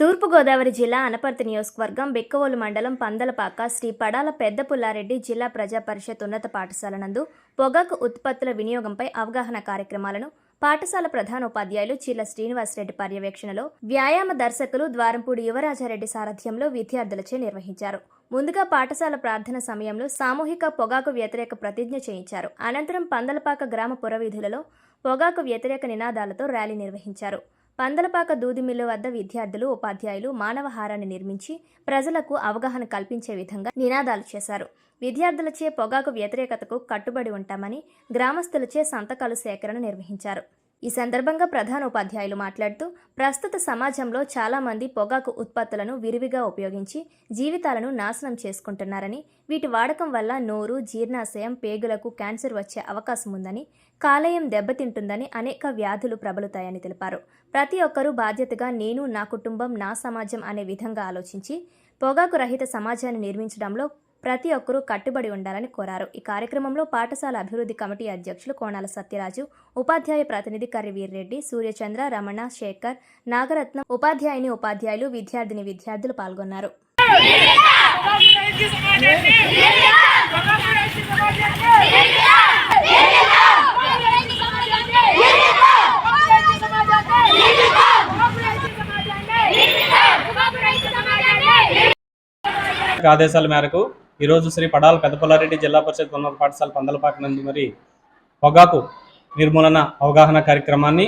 తూర్పుగోదావరి జిల్లా అనపర్తి నియోజకవర్గం బెక్కవోలు మండలం పందలపాక శ్రీ పడాల పెద్ద పుల్లారెడ్డి జిల్లా ప్రజా పరిషత్ ఉన్నత పాఠశాల నందు పొగాకు ఉత్పత్తుల వినియోగంపై అవగాహన కార్యక్రమాలను పాఠశాల ప్రధానోపాధ్యాయులు చిల్ల శ్రీనివాసరెడ్డి పర్యవేక్షణలో వ్యాయామ దర్శకులు ద్వారంపూడి యువరాజారెడ్డి సారథ్యంలో విద్యార్థులచే నిర్వహించారు. ముందుగా పాఠశాల ప్రార్థన సమయంలో సామూహిక పొగాకు వ్యతిరేక ప్రతిజ్ఞ చేయించారు. అనంతరం పందలపాక గ్రామ పురవీధులలో పొగాకు వ్యతిరేక నినాదాలతో ర్యాలీ నిర్వహించారు. పందలపాక దూది మిల్లు వద్ద విద్యార్థులు ఉపాధ్యాయులు మానవహారాన్ని నిర్మించి ప్రజలకు అవగాహన కల్పించే విధంగా నినాదాలు చేశారు. విద్యార్థులచే పొగాకు వ్యతిరేకతకు కట్టుబడి ఉంటామని గ్రామస్తులచే సంతకాలు సేకరణ నిర్వహించారు. ఈ సందర్భంగా ప్రధాన ఉపాధ్యాయులు మాట్లాడుతూ ప్రస్తుత సమాజంలో చాలామంది పొగాకు ఉత్పత్తులను విరివిగా ఉపయోగించి జీవితాలను నాశనం చేసుకుంటున్నారని వీటి వాడకం వల్ల నోరు జీర్ణాశయం పేగులకు క్యాన్సర్ వచ్చే అవకాశం ఉందని కాలేయం దెబ్బతింటుందని అనేక వ్యాధులు ప్రబలుతాయని తెలిపారు. ప్రతి ఒక్కరూ బాధ్యతగా నేను నా కుటుంబం నా సమాజం అనే విధంగా ఆలోచించి పొగాకు రహిత సమాజాన్ని నిర్మించడంలో ప్రతి ఒక్కరూ కట్టుబడి ఉండాలని కోరారు. ఈ కార్యక్రమంలో పాఠశాల అభివృద్ధి కమిటీ అధ్యక్షులు కోణాల సత్యరాజు ఉపాధ్యాయ ప్రతినిధి కర్రి వీర్రెడ్డి సూర్యచంద్ర రమణ శేఖర్ నాగరత్నం ఉపాధ్యాయుని ఉపాధ్యాయులు విద్యార్థిని విద్యార్థులు పాల్గొన్నారు. ఆదేశాల మేరకు ఈరోజు శ్రీ పడాల పెద్దపల్లారెడ్డి జిల్లా పరిషత్ ఉన్నత పాఠశాల పందలపాక నందు మరి పొగాకు నిర్మూలన అవగాహన కార్యక్రమాన్ని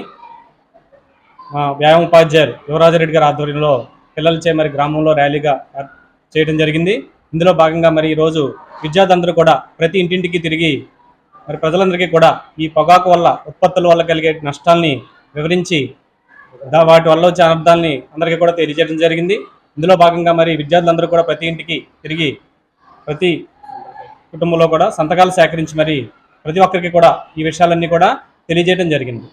వ్యాయామ ఉపాధ్యాయులు యువరాజరెడ్డి గారి ఆధ్వర్యంలో పిల్లలచే మరి గ్రామంలో ర్యాలీగా చేయడం జరిగింది. ఇందులో భాగంగా మరి ఈరోజు విద్యార్థులందరూ కూడా ప్రతి ఇంటింటికి తిరిగి మరి ప్రజలందరికీ కూడా ఈ పొగాకు వల్ల ఉత్పత్తుల వల్ల కలిగే నష్టాల్ని వివరించి దా- వాటి వల్ల వచ్చే అనర్థాలని అందరికీ కూడా తెలియజేయడం జరిగింది. ఇందులో భాగంగా మరి విద్యార్థులందరూ కూడా ప్రతి ఇంటికి తిరిగి ప్రతి కుటుంబంలో కూడా సంతకాలు సేకరించి మరి ప్రతి ఒక్కరికి కూడా ఈ విషయాలన్నీ కూడా తెలియజేయడం జరిగింది.